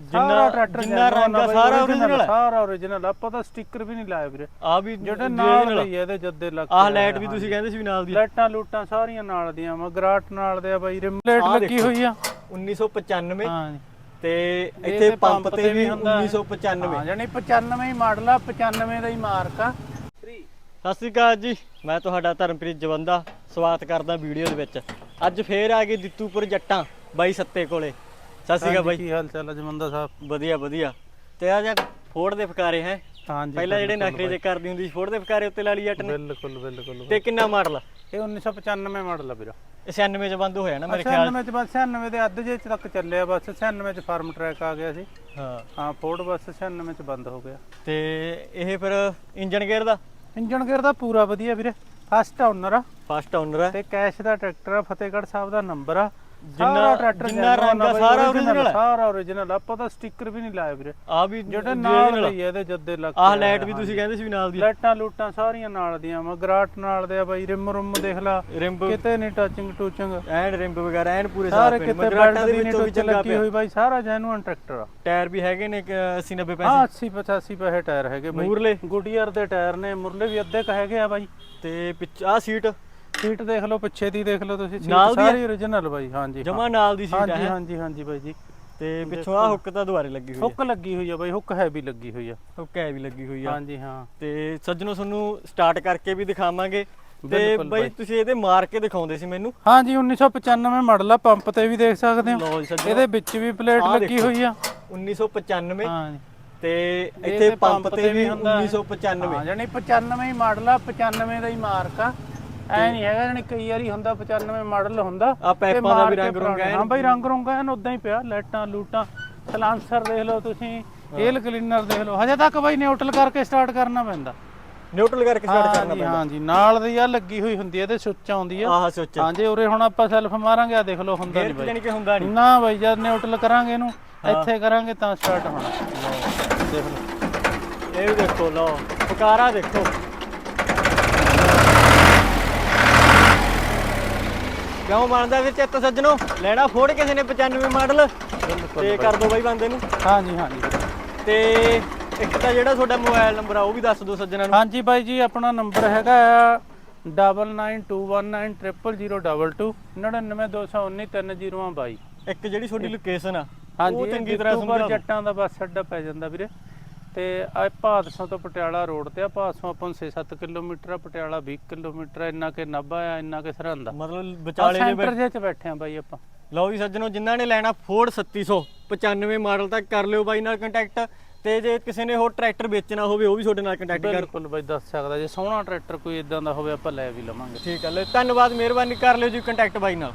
ਸਾਰਾ ਜਿੰਨਾ ਟਰੈਕਟਰ ਜਿੰਨਾ ਰੰਗ ਆ ਸਾਰਾ original ਹੈ ਸਾਰਾ original ਆਪਾਂ ਤਾਂ ਸਟicker ਵੀ ਨਹੀਂ ਲਾਇਆ ਵੀਰੇ। ਆ ਵੀ ਜਿਹੜੇ original ਨਾਲ। ਗਈ ਇਹਦੇ ਜੱਦੇ ਲੱਗ ਆਹ ਲਾਈਟ ਵੀ ਤੁਸੀਂ ਕਹਿੰਦੇ ਸੀ ਵੀ ਨਾਲ ਦੀ ਆ। ਲਾਈਟਾਂ ਲੂਟਾਂ ਸਾਰੀਆਂ ਨਾਲ ਦੀਆਂ ਮਗਰਾਟ ਨਾਲ ਦੇ ਆ ਬਾਈ ਰਿਮਲੇਟ ਆਹ ਲੱਗੀ ਦੇਖੋ। ਹੋਈ ਆ। 1995 ਹਾਂ ਤੇ ਇੱਥੇ ਪੰਪ ਤੇ ਵੀ ਵੀ ਹੁੰਦਾ। ਹੈ। 1995 ਹਾਂ ਜਾਨੀ 95 ਹੀ ਮਾਡਲ ਆ 95 ਦਾ ਹੀ ਮਾਰਕ ਆ। ਸਤਿ ਸ਼੍ਰੀ ਅਕਾਲ ਜੀ ਮੈਂ ਤੁਹਾਡਾ ਧਰਮਪ੍ਰੀਤ ਜਵੰਦਾ ਸਵਾਗਤ ਕਰਦਾ ਵੀਡੀਓ ਦੇ ਵਿੱਚ। ਅੱਜ ਫੇਰ ਆ ਗਏ ਦਿੱਤੂਪੁਰ ਜੱਟਾਂ ਬਾਈ ਸੱਤੇ ਕੋਲੇ। ਸਤਿ ਸ਼੍ਰੀ ਅਕਾਲ ਬਾਈ। ਕੀ ਹਾਲ ਚਾਲ ਜਮੰਦਾ ਸਾਹਿਬ? ਵਧੀਆ ਵਧੀਆ। ਤੇ ਆ ਜਾਂ ਫੋੜ ਦੇ ਫਕਾਰੇ ਹੈ? ਹਾਂ ਜੀ ਪਹਿਲਾਂ ਜਿਹੜੇ ਬਿਲਕੁਲ ਨਖਰੇ ਜੇ ਕਰਦੀ ਹੁੰਦੀ ਸੀ ਫੋੜ ਦੇ ਫਕਾਰੇ ਉੱਤੇ ਲਾ ਲਈ ਜੱਟ ਨੇ। ਬਿਲਕੁਲ ਬਿਲਕੁਲ ਤੇ ਕਿੰਨਾ ਮਾਡਲ ਆ? ਇਹ 1995 ਮਾਡਲ ਆ ਵੀਰਾ। 96 ਚ ਬੰਦ ਹੋਇਆ ਨਾ ਮੇਰੇ ਖਿਆਲ 96 ਚ ਬਸ 96 ਦੇ ਅੱਧ ਜੇ ਤੱਕ ਚੱਲਿਆ ਬਸ 96 ਚ ਫਾਰਮ ਟਰੈਕ ਆ ਗਿਆ ਸੀ। ਹਾਂ। ਹਾਂ ਫੋਰਡ ਬਸ 96 ਚ ਬੰਦ ਹੋ ਗਿਆ। ਤੇ ਇਹ ਫਿਰ ਇੰਜਨ ਗੇਅਰ ਦਾ? ਇੰਜਨ ਗੇਅਰ ਦਾ ਪੂਰਾ ਵਧੀਆ ਵੀਰੇ। ਫਸਟ ਓਨਰ ਆ। ਫਸਟ ਓਨਰ ਹੈ ਤੇ ਕੈਸ਼ ਦਾ ਟਰੈਕਟਰ ਆ ਫਤਿਹਗੜ੍ਹ ਸਾਹਿਬ ਦਾ ਨੰਬਰ ਆ। ਜਿੰਨਾ- ਸਾਰਾ ਟਰੈਕਟਰ ਜਿੰਨਾ genuine ਰੰਗ ਆ, ਬਾਈ, ਸਾਰਾ original original ਆ। ਸਾਰਾ original ਆਪਾਂ ਤਾਂ ਸਟicker ਵੀ ਨਹੀਂ ਲਾਇਆ ਵੀਰੇ। ਆ ਵੀ ਜਿਹੜੇ original ਨਾਲ ਆ। ਲਈ ਆ ਇਹਦੇ ਜੱਦੇ ਲੱਗ ਆਹ ਲਾਈਟ ਵੀ ਤੁਸੀਂ ਕਹਿੰਦੇ ਸੀ ਵੀ ਨਾਲ ਦੀ ਆ। ਲਾਈਟਾਂ ਲੂਟਾਂ ਸਾਰੀਆਂ ਨਾਲ ਦੀਆਂ ਮਗਰਾਟ ਨਾਲ ਦੇ ਆ ਬਾਈ ਰਿਮ ਰੁਮ ਦੇਖ ਲਾ। ਰਿੰਬ ਕਿਤੇ ਨਹੀਂ ਟੱਚਿੰਗ ਟੂਚਿੰਗ ਐਂਡ ਰਿੰਬ ਵਗੈਰਾ ਐਨ ਪੂਰੇ ਸਾਰੇ ਸਾਫ਼ ਨੇ। ਕਿਤੇ ਮਗਰਾਟਾਂ ਬੈਲਟ ਦੇ ਦੀ ਵਿੱਚੋਂ ਵੀ ਨੀਟ ਚੰਗਾ ਲੱਗੀ ਪਿਆ। ਹੋਈ ਬਾਈ ਸਾਰਾ ਜੈਨੂਅਨ ਟਰੈਕਟਰ ਆ। ਟਾਇਰ ਵੀ ਹੈਗੇ ਨੇ 80 90 ਹਾਂ ਪੈਸੇ। 80 85 ਪੈਸੇ ਟਾਇਰ ਹੈਗੇ ਬਾਈ। ਮੂਰਲੇ। ਗੁੱਡੀਅਰ ਦੇ ਟਾਇਰ ਨੇ ਮੁਰਲੇ ਵੀ ਅੱਧੇ ਕ ਹੈਗੇ ਆ ਬਾਈ। ਤੇ ਪਿੱਛ ਆ ਸੀਟ। ਸੀਟ ਦੇਖ ਲਓ ਪਿੱਛੇ ਦੀ ਦੇਖ ਲਓ ਤੁਸੀਂ ਸੀਟ ਨਾਲ ਦੀ ਆ? ਸਾਰੀ origignal ਬਾਈ ਹਾਂਜੀ ਜਮਾ ਨਾਲ ਦੀ ਸੀਟ ਹੈ? ਹਾਂਜੀ ਹਾਂਜੀ ਬਾਈ ਜੀ। ਤੇ ਪਿੱਛੋਂ ਆ ਹੁੱਕ ਤਾਂ ਦੁਆਰੇ ਲੱਗੀ ਹੋਈ ਹੁੱਕ ਲੱਗੀ ਹੋਈ ਆ ਬਾਈ ਹੁੱਕ ਹੈਵੀ ਲੱਗੀ ਹੋਈ ਆ। ਹੈ ਹੁੱਕ ਹੈ ਵੀ ਲੱਗੀ ਹੋਈ ਆ। ਹਾਂਜੀ ਹਾਂ। ਤੇ ਸੱਜਣੋ ਤੁਹਾਨੂੰ ਸਟਾਰਟ ਕਰਕੇ ਵੀ ਦਿਖਾਵਾਂਗੇ। ਤੇ ਬਈ। ਤੁਸੀਂ ਇਹਦੇ ਮਾਰ ਕੇ ਦਿਖਾਉਂਦੇ ਸੀ ਮੈਨੂੰ। ਹਾਂਜੀ 1995 ਮਾਡਲ ਆ ਪੰਪ ਤੇ ਵੀ ਦੇਖ ਸਕਦੇ ਹੋ। ਇਹਦੇ ਵਿੱਚ ਵੀ ਪਲੇਟ ਲੱਗੀ। ਹੋਈ ਆ। 1995 ਹਾਂਜੀ। ਤੇ ਇੱਥੇ ਪੰਪ ਤੇ ਵੀ ਹੁੰਦਾ। ਹੈ। 1995 ਹਾਂ ਜਾਨੀ 95 ਹੀ ਮਾਡਲ ਆ 95 ਦਾ ਹੀ ਮਾਰਕ ਆ। ਐ ਨਹੀਂ ਹੈਗਾ ਜਾਨੀ ਕਈ ਵਾਰੀ ਹੁੰਦਾ 95 ਮਾਡਲ ਹੁੰਦਾ ਆ ਪੈਪਾਂ ਤੇ ਦਾ ਵੀ ਰੰਗ ਰੁੰਗ ਹਾਂ ਬਾਈ ਰੰਗ ਰੁੰਗ ਐਨ ਉਦਾਂ ਹੀ ਪਿਆ ਲਾਈਟਾਂ ਲੂਟਾਂ ਸਲਾਂਸਰ ਦੇਖ ਲਓ ਤੁਸੀਂ ਏਲ ਕਲੀਨਰ ਦੇਖ ਲਓ। ਹਜੇ ਤੱਕ ਬਾਈ ਨਿਊਟਰਲ ਕਰਕੇ ਸਟਾਰਟ ਕਰਨਾ ਪੈਂਦਾ। ਨਿਊਟਰਲ ਕਰਕੇ ਸਟਾਰਟ ਕਰਨਾ ਪੈਂਦਾ। ਹਾਂਜੀ ਨਾਲ ਦੀ ਆ ਲੱਗੀ ਹੋਈ ਹੁੰਦੀ ਹੈ ਇਹਦੇ ਸੁੱਚ ਆਉਂਦੀ ਆ। ਆਹ ਸੋਚ। ਹਾਂਜੀ ਉਰੇ ਹੁਣ ਆਪਾਂ ਸੈਲਫ ਮਾਰਾਂਗੇ ਆ ਦੇਖ ਲਓ ਹੁੰਦਾ ਨਹੀਂ ਬਾਈ। ਜਾਨੀ ਕਿ ਹੁੰਦਾ ਨਹੀਂ ਨਾ ਬਾਈ ਜਦ ਨਿਊਟਰਲ ਕਰਾਂਗੇ ਇਹਨੂੰ ਇੱਥੇ ਕਰਾਂਗੇ ਤਾਂ ਸਟਾਰਟ ਹੋਣਾ। ਦੇਖ ਲਓ। ਇਹ ਵੀ ਦੇਖੋ ਲਓ। ਫਕਾਰਾ ਦੇਖੋ। ਕਿਉਂ ਮੰਨਦਾ ਫਿਰ ਚਿੱਤ ਸੱਜਣੋ? ਲੈਣਾ ਫੋੜ ਕਿਸੇ ਨੇ 95 ਮਾਡਲ ਤੇ ਕਰ ਦੋ ਬਾਈ ਬੰਦੇ ਨੂੰ। ਹਾਂਜੀ ਹਾਂਜੀ। ਤੇ ਇੱਕ ਤਾਂ ਜਿਹੜਾ ਤੁਹਾਡਾ ਮੋਬਾਈਲ ਨੰਬਰ ਆ ਉਹ ਵੀ ਦੱਸ ਦਿਓ ਸੱਜਣਾਂ ਨੂੰ। ਹਾਂਜੀ ਬਾਈ ਜੀ ਆਪਣਾ ਨੰਬਰ ਹੈਗਾ ਆ 9921900022 992193022 ਇੱਕ ਜਿਹੜੀ ਤੁਹਾਡੀ ਲੋਕੇਸ਼ਨ ਆ ਹਾਂਜੀ ਉਹ ਚੰਗੀ ਤਰ੍ਹਾਂ ਸਮਝਾ ਜੱਟਾਂ ਦਾ ਬੱਸ ਅੱਡਾ ਪੈ ਜਾਂਦਾ ਵੀਰੇ। ਤੇ ਆ ਭਾਦਸੋਂ ਤੋਂ ਪਟਿਆਲਾ ਰੋਡ ਤੇ ਆ ਭਾਦਸੋਂ ਆਪਾਂ ਨੂੰ 6-7 ਕਿਲੋਮੀਟਰ ਆ ਪਟਿਆਲਾ 20 ਕਿਲੋਮੀਟਰ ਆ, ਇੰਨਾ ਕਿ ਨਾਭਾ ਆ ਇੰਨਾ ਕਿ ਸਰਹੰਦ ਆ। ਮਤਲਬ ਵਿਚਾਲੇ ਦੇ ਸੈਂਟਰ ਵਿੱਚ ਚ ਬੈਠੇ ਆ ਬਾਈ ਆਪਾਂ। ਲਓ ਜੀ ਸੱਜਣੋ ਜਿਨ੍ਹਾਂ ਨੇ ਲੈਣਾ ਫੋਰਡ 3700 95 ਮਾਡਲ ਤੱਕ ਕਰ ਲਿਓ ਬਾਈ ਨਾਲ ਕੰਟੈਕਟ ਤੇ ਜੇ ਕਿਸੇ ਨੇ ਹੋਰ ਟਰੈਕਟਰ ਵੇਚਣਾ ਹੋਵੇ ਉਹ ਵੀ ਤੁਹਾਡੇ ਨਾਲ ਕੰਟੈਕਟ ਕਰ ਬਿਲਕੁਲ ਬਾਈ ਦੱਸ ਸਕਦਾ। ਜੇ ਸੋਹਣਾ ਟਰੈਕਟਰ ਕੋਈ ਇਦਾਂ ਦਾ ਹੋਵੇ ਆਪਾਂ ਲੈ ਵੀ ਲਵਾਂਗੇ। ਠੀਕ ਹੈ ਲੈ ਧੰਨਵਾਦ ਮਿਹਰਬਾਨੀ ਕਰ ਲਿਓ ਜੀ ਕੰਟੈਕਟ ਬਾਈ ਨਾਲ।